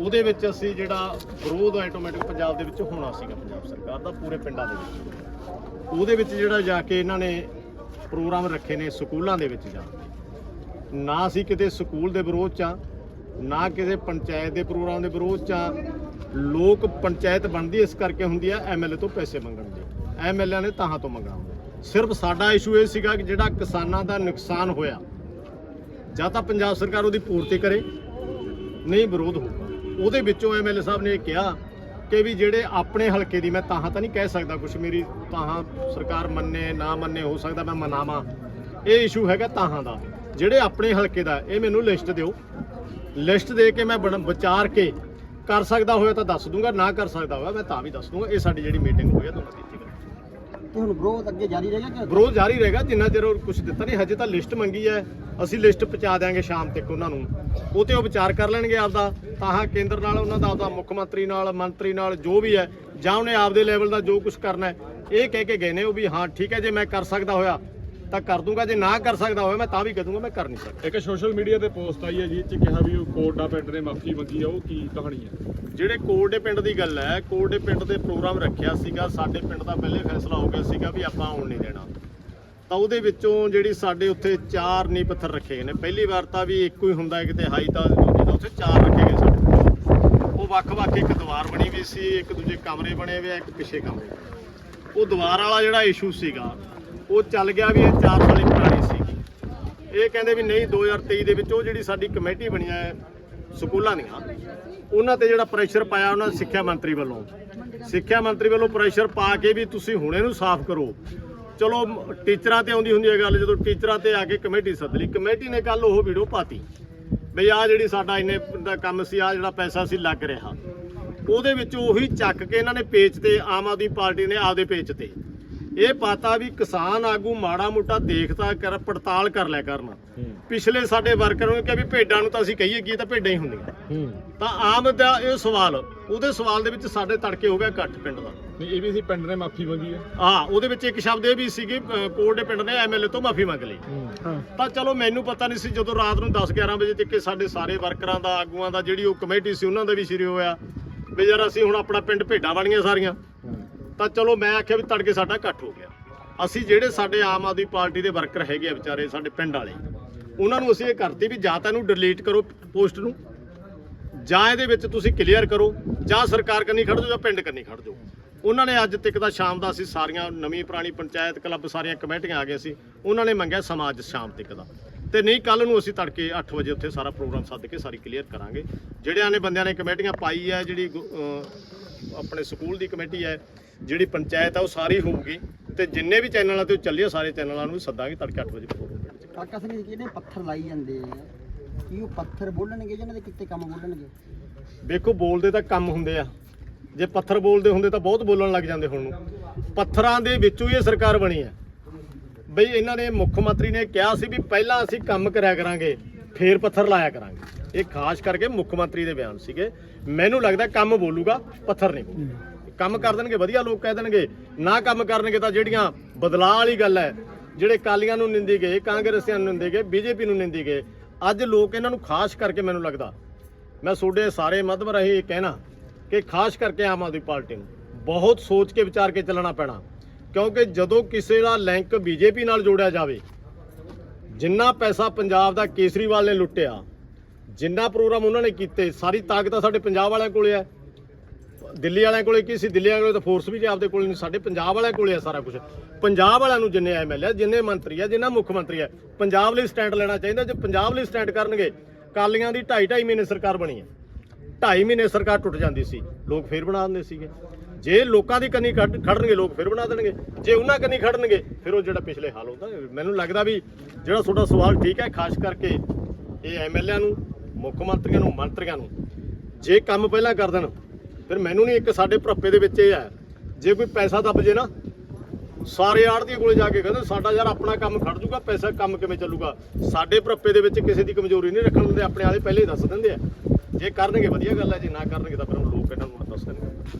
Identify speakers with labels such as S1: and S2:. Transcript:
S1: ਉਹਦੇ ਵਿੱਚ ਅਸੀਂ ਜਿਹੜਾ ਵਿਰੋਧ ਆਟੋਮੈਟਿਕ ਪੰਜਾਬ ਦੇ ਵਿੱਚ ਹੋਣਾ ਸੀਗਾ, ਪੰਜਾਬ ਸਰਕਾਰ ਦਾ, ਪੂਰੇ ਪਿੰਡਾਂ ਦੇ ਵਿੱਚ। ਉਹਦੇ ਵਿੱਚ ਜਿਹੜਾ ਜਾ ਕੇ ਇਹਨਾਂ ਨੇ ਪ੍ਰੋਗਰਾਮ ਰੱਖੇ ਨੇ ਸਕੂਲਾਂ ਦੇ ਵਿੱਚ ਜਾ ਨਾ ਅਸੀਂ ਕਿਤੇ ਸਕੂਲ ਦੇ ਵਿਰੋਧ ਚ ਆ, ਨਾ ਕਿਸੇ ਪੰਚਾਇਤ ਦੇ ਪ੍ਰੋਗਰਾਮ ਦੇ ਵਿਰੋਧ ਚ ਆ। ਲੋਕ ਪੰਚਾਇਤ ਬਣਦੀ ਇਸ ਕਰਕੇ ਹੁੰਦੀ ਆ ਐਮਐਲਏ ਤੋਂ ਪੈਸੇ ਮੰਗਣ ਦੀ। ਐਮਐਲਏ ਨੇ ਤਾਹਾਂ ਤੋਂ ਮੰਗਣਾ ਸਿਰਫ ਸਾਡਾ ਇਸ਼ੂ ਇਹ ਸੀਗਾ ਕਿ ਜਿਹੜਾ ਕਿਸਾਨਾਂ ਦਾ ਨੁਕਸਾਨ ਹੋਇਆ, ਜਾਂ ਤਾਂ ਪੰਜਾਬ ਸਰਕਾਰ ਉਹਦੀ ਪੂਰਤੀ ਕਰੇ, ਨਹੀਂ ਵਿਰੋਧ ਹੋਊਗਾ ਉਹਦੇ ਵਿੱਚੋਂ ਐਮਐਲਏ ਸਾਹਿਬ ਨੇ ਕਿਹਾ ਕਿ ਵੀ ਜਿਹੜੇ ਆਪਣੇ ਹਲਕੇ ਦੀ, ਮੈਂ ਤਾਹਾਂ ਤਾਂ ਨਹੀਂ ਕਹਿ ਸਕਦਾ ਕੁਛ, ਮੇਰੀ ਤਾਂ ਸਰਕਾਰ ਮੰਨੇ, ਨਾ ਮੰਨੇ, ਹੋ ਸਕਦਾ ਮੈਂ ਮਨਾਵਾਂ। ਇਹ ਇਸ਼ੂ ਹੈਗਾ ਤਾਹਾਂ ਦਾ। ਜਿਹੜੇ ਆਪਣੇ ਹਲਕੇ ਦਾ, ਇਹ ਮੈਨੂੰ ਲਿਸਟ ਦਿਓ। ਲਿਸਟ ਦੇ ਕੇ ਮੈਂ ਬਣ- ਵਿਚਾਰ ਕੇ ਕਰ ਸਕਦਾ ਹੋਇਆ ਤਾਂ ਦੱਸ ਦੂੰਗਾ, ਨਾ ਕਰ ਸਕਦਾ ਹੋਇਆ ਮੈਂ ਤਾਂ ਵੀ ਦੱਸ ਦੂੰਗਾ। ਇਹ ਸਾਡੀ ਜਿਹੜੀ ਮੀਟਿੰਗ ਹੋਈ ਹੈ ਤੁਹਾਨੂੰ ਦੀ
S2: ਤੇ ਹੁਣ ਵਿਰੋਧ ਅੱਗੇ ਜਾਰੀ ਰਹੇਗਾ ਕਿ
S1: ਵਿਰੋਧ ਜਾਰੀ ਰਹੇਗਾ, ਜਿੰਨਾ ਚਿਰ ਉਹ ਕੁਝ ਦਿੱਤਾ ਨਹੀਂ, ਹਜੇ ਤਾਂ ਲਿਸਟ ਮੰਗੀ ਹੈ। ਅਸੀਂ ਲਿਸਟ ਪਹੁੰਚਾ ਦਿਆਂਗੇ ਸ਼ਾਮ ਤੱਕ ਉਹਨਾਂ ਨੂੰ। ਉਹ ਤੇ ਉਹ ਵਿਚਾਰ ਕਰ ਲੈਣਗੇ ਆਪਦਾ। ਤਾਹਾਂ ਕੇਂਦਰ ਨਾਲ ਉਹਨਾਂ ਦਾ ਆਪਦਾ ਮੁੱਖ ਮੰਤਰੀ ਨਾਲ ਮੰਤਰੀ ਨਾਲ ਜੋ ਵੀ ਹੈ, ਜਾਂ ਉਹਨੇ ਆਪਦੇ ਲੈਵਲ ਦਾ ਜੋ ਕੁਝ ਕਰਨਾ ਇਹ ਕਹਿ ਕੇ ਗਏ ਨੇ ਉਹ ਵੀ ਹਾਂ, ਠੀਕ ਹੈ, ਜੇ ਮੈਂ ਕਰ ਸਕਦਾ ਹੋਇਆ ਤਾਂ ਕਰ ਦੂੰਗਾ ਜੇ ਨਾ ਕਰ ਸਕਦਾ ਹੋਇਆ ਮੈਂ ਤਾਂ ਵੀ ਕਹਿ ਦੂੰਗਾ ਮੈਂ ਕਰ ਨਹੀਂ ਸਕਦਾ।
S3: ਇੱਕ ਸੋਸ਼ਲ ਮੀਡੀਆ ਤੇ ਪੋਸਟ ਆਈ ਹੈ ਜੀ ਚ ਕਿਹਾ ਵੀ ਉਹ ਕੋਟਾ ਪਿੰਡ ਨੇ ਮਾਫੀ ਮੰਗੀ ਆ ਉਹ ਕੀ ਕਹਾਣੀ ਹੈ?
S1: ਜਿਹੜੇ ਕੋਰਡੇ ਪਿੰਡ ਦੀ ਗੱਲ ਹੈ ਕੋਰਡੇ ਪਿੰਡ ਦੇ ਪ੍ਰੋਗਰਾਮ ਰੱਖਿਆ ਸੀਗਾ ਸਾਡੇ ਪਿੰਡ ਦਾ ਪਹਿਲੇ ਫੈਸਲਾ ਹੋ ਗਿਆ ਸੀਗਾ ਵੀ ਆਪਾਂ ਆਉਣ ਨਹੀਂ ਦੇਣਾ। ਤਾਂ ਉਹਦੇ ਵਿੱਚੋਂ ਜਿਹੜੀ ਸਾਡੇ ਉੱਥੇ ਚਾਰ ਨੀ ਪੱਥਰ ਰੱਖੇ ਗਏ ਨੇ। ਪਹਿਲੀ ਵਾਰ ਤਾਂ ਵੀ ਇੱਕੋ ਹੀ ਹੁੰਦਾ ਕਿਤੇ ਹਾਈ ਤਾਂ ਦੂਜੀ ਤਾਂ ਉੱਥੇ ਚਾਰ ਰੱਖੇ ਗਏ ਸਾਡੇ। ਉਹ ਵੱਖ-ਵੱਖ ਇੱਕ ਦੀਵਾਰ ਬਣੀ ਵੀ ਸੀ ਇੱਕ ਦੂਜੇ ਕਮਰੇ ਬਣੇ ਹੋਏ ਆ ਇੱਕ ਪਿੱਛੇ ਕਮਰੇ। ਉਹ ਦੀਵਾਰ ਵਾਲਾ ਜਿਹੜਾ ਇਸ਼ੂ ਸੀਗਾ ਉਹ ਚੱਲ ਗਿਆ ਵੀ ਇਹ 4 ਸਾਲੀ ਪੁਰਾਣੀ ਸੀ। ਇਹ ਕਹਿੰਦੇ ਵੀ ਨਹੀਂ 2023 ਦੇ ਵਿੱਚ ਉਹ ਜਿਹੜੀ ਸਾਡੀ ਕਮੇਟੀ ਬਣੀ ਹੈ, ਸਕੂਲਾਂ ਦੀਆਂ, ਉਹਨਾਂ ਤੇ ਜਿਹੜਾ ਪ੍ਰੈਸ਼ਰ ਪਾਇਆ ਉਹਨਾਂ ਸਿੱਖਿਆ ਮੰਤਰੀ ਵੱਲੋਂ। ਸਿੱਖਿਆ ਮੰਤਰੀ ਵੱਲੋਂ ਪ੍ਰੈਸ਼ਰ ਪਾ ਕੇ ਵੀ ਤੁਸੀਂ ਹੁਣ ਇਹਨੂੰ ਸਾਫ਼ ਕਰੋ। ਚਲੋ, ਟੀਚਰਾਂ ਤੇ ਆਉਂਦੀ ਹੁੰਦੀ ਹੈ ਗੱਲ, ਜਦੋਂ ਟੀਚਰਾਂ ਤੇ ਆ ਕੇ ਕਮੇਟੀ ਸੱਦ ਲਈ। ਕਮੇਟੀ ਨੇ ਕੱਲ ਉਹ ਵੀਡੀਓ ਪਾਤੀ। ਬਈ ਆ ਜਿਹੜੀ ਸਾਡਾ ਇੰਨੇ ਦਾ ਕੰਮ ਸੀ ਆ ਜਿਹੜਾ ਪੈਸਾ ਸੀ, ਲੱਗ ਰਿਹਾ। ਉਹਦੇ ਵਿੱਚ ਉਹੀ ਚੱਕ ਕੇ ਇਹਨਾਂ ਨੇ ਪੇਜ ਤੇ ਆਮ ਆਦਮੀ ਪਾਰਟੀ ਨੇ ਆਪਦੇ ਪੇਜ ਤੇ। ਇਹ ਪਾਤਾ ਵੀ ਕਿਸਾਨ ਆਗੂ ਮਾੜਾ ਮੋਟਾ ਦੇਖਤਾ ਕਰ ਪੜਤਾਲ ਕਰ ਲਿਆ ਕਰਨ। ਪਿਛਲੇ ਸਾਡੇ ਵਰਕਰਾਂ ਨੂੰ ਕਿਹਾ ਵੀ ਭੇਡਾਂ ਨੂੰ ਤਾਂ ਅਸੀਂ ਕਹੀਏ ਕੀ ਤਾਂ ਭੇਡਾਂ ਹੀ ਹੁੰਦੀਆਂ। ਤਾਂ ਆਮ ਦਾ ਇਹ ਸਵਾਲ ਉਹਦੇ ਸਵਾਲ ਦੇ ਵਿੱਚ ਸਾਡੇ ਤੜਕੇ ਹੋ ਗਿਆ ਇਕੱਠ ਪਿੰਡ ਦਾ।
S3: ਨਹੀਂ ਇਹ ਵੀ ਸੀ ਪਿੰਡ ਨੇ ਮਾਫੀ ਮੰਗੀ ਹੈ।
S1: ਆ ਉਹਦੇ ਵਿੱਚ ਇੱਕ ਸ਼ਬਦ ਇਹ ਵੀ ਸੀ ਕਿ ਅ, ਕੋਟ ਦੇ ਪਿੰਡ ਨੇ ਐਮਐਲਏ ਤੋਂ ਮਾਫੀ ਮੰਗ ਲਈ। ਤਾਂ ਚਲੋ ਮੈਨੂੰ ਪਤਾ ਨਹੀਂ ਸੀ ਜਦੋਂ ਰਾਤ ਨੂੰ 10 11 ਵਜੇ ਤੱਕ ਸਾਡੇ ਸਾਰੇ ਵਰਕਰਾਂ ਦਾ ਆਗੂਆਂ ਦਾ ਜਿਹੜੀ ਉਹ ਕਮੇਟੀ ਸੀ ਉਹਨਾਂ ਦਾ ਵੀ ਸ਼ੁਰੂ ਹੋਇਆ। ਵੀ ਯਾਰ ਅਸੀਂ ਹੁਣ ਆਪਣਾ ਪਿੰਡ ਭੇਡਾਂ ਬਣੀਆਂ ਸਾਰੀਆਂ। ਤਾਂ ਚਲੋ ਮੈਂ ਆਖਿਆ ਵੀ ਤੜਕੇ ਸਾਡਾ ਇਕੱਠ ਹੋ ਗਿਆ। ਅਸੀਂ ਜਿਹੜੇ ਸਾਡੇ ਆਮ ਆਦਮੀ ਪਾਰਟੀ ਦੇ ਵਰਕਰ ਹੈਗੇ ਆ ਵਿਚਾਰੇ ਸਾਡੇ ਪਿੰਡ ਵਾਲੇ, ਉਹਨਾਂ ਨੂੰ ਅਸੀਂ ਇਹ ਕਰਤੀ ਵੀ ਜਾਂ ਤਾਂ ਇਹਨੂੰ ਡਿਲੀਟ ਕਰੋ ਪੋਸਟ ਨੂੰ, ਜਾਂ ਇਹਦੇ ਵਿੱਚ ਤੁਸੀਂ ਕਲੀਅਰ ਕਰੋ, ਜਾਂ ਸਰਕਾਰ ਕੰਨੀ ਖੜ ਜਾਓ ਜਾਂ ਪਿੰਡ ਕੰਨੀ ਖੜ ਜਾਓ। ਉਹਨਾਂ ਨੇ ਅੱਜ ਤੱਕ ਦਾ ਸ਼ਾਮ ਦਾ ਅਸੀਂ ਸਾਰੀਆਂ ਨਵੀਂ ਪੁਰਾਣੀ ਪੰਚਾਇਤ ਕਲੱਬ ਸਾਰੀਆਂ ਕਮੇਟੀਆਂ ਆ ਗਏ ਸੀ, ਉਹਨਾਂ ਨੇ ਮੰਗਿਆ ਸਮਾਜ ਸ਼ਾਮ ਤੱਕ ਦਾ। ਤੇ ਨਹੀਂ ਕੱਲ ਨੂੰ ਅਸੀਂ ਤੜਕੇ 8 ਵਜੇ ਉੱਥੇ ਸਾਰਾ ਪ੍ਰੋਗਰਾਮ ਸੱਦ ਕੇ ਸਾਰੀ ਕਲੀਅਰ ਕਰਾਂਗੇ। ਜਿਹੜਿਆਂ ਨੇ ਬੰਦਿਆਂ ਨੇ ਕਮੇਟੀਆਂ ਪਾਈ ਹੈ, ਜਿਹੜੀ ਗੁ- ਆਪਣੇ ਸਕੂਲ ਦੀ ਕਮੇਟੀ ਹੈ ਜਿਹੜੀ ਪੰਚਾਇਤ ਆ ਉਹ ਸਾਰੀ ਹੋਊਗੀ ਤੇ ਜਿੰਨੇ ਵੀ ਚੈਨਲਾਂ ਤੇ ਉਹ ਚੱਲੇ ਸਾਰੇ ਚੈਨਲਾਂ ਨੂੰ ਸੱਦਾਂਗੇ ਤੜਕੇ 8 ਵਜੇ
S2: ਕਾਕਾ ਸਿੰਘ ਜੀ ਕਿਹੜੇ ਪੱਥਰ ਲਾਈ ਜਾਂਦੇ ਆ? ਕੀ ਉਹ ਪੱਥਰ ਬੋਲਣਗੇ ਜਾਂ ਇਹਨਾਂ ਦੇ ਕਿੱਤੇ ਕੰਮ ਬੋਲਣਗੇ?
S1: ਵੇਖੋ ਬੋਲਦੇ ਤਾਂ ਕੰਮ ਹੁੰਦੇ ਆ। ਜੇ ਪੱਥਰ ਬੋਲਦੇ ਹੁੰਦੇ ਤਾਂ ਬਹੁਤ ਬੋਲਣ ਲੱਗ ਜਾਂਦੇ ਹੁਣ ਨੂੰ। ਪੱਥਰਾਂ ਦੇ ਵਿੱਚੋਂ ਹੀ ਇਹ ਸਰਕਾਰ ਬਣੀ ਹੈ ਬਈ ਇਹਨਾਂ ਨੇ ਮੁੱਖ ਮੰਤਰੀ ਨੇ ਕਿਹਾ ਸੀ ਵੀ ਪਹਿਲਾਂ ਅਸੀਂ ਕੰਮ ਕਰਿਆ ਕਰਾਂਗੇ ਫੇਰ ਪੱਥਰ ਲਾਇਆ ਕਰਾਂਗੇ। ਇਹ ਖਾਸ ਕਰਕੇ ਮੁੱਖ ਮੰਤਰੀ ਦੇ ਬਿਆਨ ਸੀਗੇ। ਮੈਨੂੰ ਲੱਗਦਾ ਕੰਮ ਬੋਲੂਗਾ ਪੱਥਰ ਨਹੀਂ ਬੋਲੂਗਾ। ਕੰਮ ਕਰ ਦੇਣਗੇ, ਵਧੀਆ ਲੋਕ ਕਹਿ ਦੇਣਗੇ, ਨਾ ਕੰਮ ਕਰਨਗੇ ਤਾਂ ਜਿਹੜੀਆਂ ਬਦਲਾਅ ਵਾਲੀ ਗੱਲ ਹੈ, ਜਿਹੜੇ ਕਾਲੀਆਂ ਨੂੰ ਨਿੰਦੀ ਗਏ, ਕਾਂਗਰਸੀਆਂ ਨੂੰ ਨਿੰਦੀ ਗਏ, ਬੀਜੇਪੀ ਨੂੰ ਨਿੰਦੀ ਗਏ, ਅੱਜ ਲੋਕ ਇਹਨਾਂ ਨੂੰ ਖਾਸ ਕਰਕੇ ਮੈਨੂੰ ਲੱਗਦਾ, ਮੈਂ ਤੁਹਾਡੇ ਸਾਰੇ ਮੱਧਮ ਰਾਹੀਂ ਇਹ ਕਹਿਣਾ ਕਿ ਖਾਸ ਕਰਕੇ ਆਮ ਆਦਮੀ ਪਾਰਟੀ ਨੂੰ ਬਹੁਤ ਸੋਚ ਕੇ ਵਿਚਾਰ ਕੇ ਚੱਲਣਾ ਪੈਣਾ, ਕਿਉਂਕਿ ਜਦੋਂ ਕਿਸੇ ਦਾ ਲਿੰਕ ਬੀਜੇਪੀ ਨਾਲ ਜੋੜਿਆ ਜਾਵੇ, ਜਿੰਨਾ ਪੈਸਾ ਪੰਜਾਬ ਦਾ ਕੇਸਰੀਵਾਲ ਨੇ ਲੁੱਟਿਆ, ਜਿੰਨਾ ਪ੍ਰੋਗਰਾਮ ਉਹਨਾਂ ਨੇ ਕੀਤੇ, ਸਾਰੀ ਤਾਕਤ ਸਾਡੇ ਪੰਜਾਬ ਵਾਲਿਆਂ ਕੋਲੇ ਹੈ। ਦਿੱਲੀ ਵਾਲਿਆਂ ਕੋਲੇ ਕੀ ਸੀ? ਦਿੱਲੀ ਵਾਲਿਆਂ ਕੋਲੇ ਤਾਂ ਫੋਰਸ ਵੀ ਜੇ ਆਪਦੇ ਕੋਲੇ ਨਹੀਂ, ਸਾਡੇ ਪੰਜਾਬ ਵਾਲਿਆਂ ਕੋਲੇ ਆ ਸਾਰਾ ਕੁਝ ਪੰਜਾਬ ਵਾਲਿਆਂ ਨੂੰ ਜਿੰਨੇ ਐਮਐਲਏ ਜਿੰਨੇ ਮੰਤਰੀ ਆ, ਜਿੰਨਾ ਮੁੱਖ ਮੰਤਰੀ ਆ, ਪੰਜਾਬ ਲਈ ਸਟੈਂਡ ਲੈਣਾ ਚਾਹੀਦਾ। ਜੇ ਪੰਜਾਬ ਲਈ ਸਟੈਂਡ ਕਰਨਗੇ ਕਾਲੀਆਂ ਦੀ 2.5 2.5 ਮਹੀਨੇ ਸਰਕਾਰ ਬਣੀ ਹੈ 2.5 ਮਹੀਨੇ ਸਰਕਾਰ ਟੁੱਟ ਜਾਂਦੀ ਸੀ, ਲੋਕ ਫੇਰ ਬਣਾ ਦਿੰਦੇ ਸੀਗੇ। ਜੇ ਲੋਕਾਂ ਦੀ ਕੰਨੀ ਖੜ- ਖੜਨਗੇ, ਲੋਕ ਫਿਰ ਬਣਾ ਦੇਣਗੇ। ਜੇ ਉਹਨਾਂ ਕੰਨੀ ਖੜਨਗੇ, ਫਿਰ ਉਹ ਜਿਹੜਾ ਪਿਛਲੇ ਹਾਲ ਹੁੰਦਾ, ਮੈਨੂੰ ਲੱਗਦਾ ਵੀ ਜਿਹੜਾ ਤੁਹਾਡਾ ਸਵਾਲ ਠੀਕ ਹੈ, ਖਾਸ ਕਰਕੇ ਇਹ ਐਮਐਲਏ ਨੂੰ, ਮੁੱਖ ਮੰਤਰੀਆਂ ਨੂੰ ਮੰਤਰੀਆਂ ਨੂੰ, ਜੇ ਕੰਮ ਪਹਿਲਾਂ ਕਰ ਦੇਣ ਫਿਰ ਮੈਨੂੰ ਨਹੀਂ ਇੱਕ ਸਾਡੇ ਭਰੱਪੇ ਦੇ ਵਿੱਚ ਇਹ ਹੈ। ਜੇ ਕੋਈ ਪੈਸਾ ਦੱਬ ਜੇ ਨਾ, ਸਾਰੇ ਆੜਤੀ ਕੋਲੇ ਜਾ ਕੇ ਕਹਿੰਦੇ, ਸਾਡਾ ਯਾਰ ਆਪਣਾ ਕੰਮ ਖੜ ਜੂਗਾ, ਪੈਸਾ ਕੰਮ ਕਿਵੇਂ ਚੱਲੂਗਾ? ਸਾਡੇ ਭਰੱਪੇ ਦੇ ਵਿੱਚ ਕਿਸੇ ਦੀ ਕਮਜ਼ੋਰੀ ਨਹੀਂ ਰੱਖਣ ਦਿੰਦੇ, ਆਪਣੇ ਆਲੇ ਪਹਿਲੇ ਹੀ ਦੱਸ ਦਿੰਦੇ ਆ। ਜੇ ਕਰਨਗੇ, ਵਧੀਆ ਗੱਲ ਹੈ, ਜੇ ਨਾ ਕਰਨਗੇ ਤਾਂ ਫਿਰ ਲੋਕ ਇਹਨਾਂ ਨੂੰ ਦੱਸ ਦੇਣਗੇ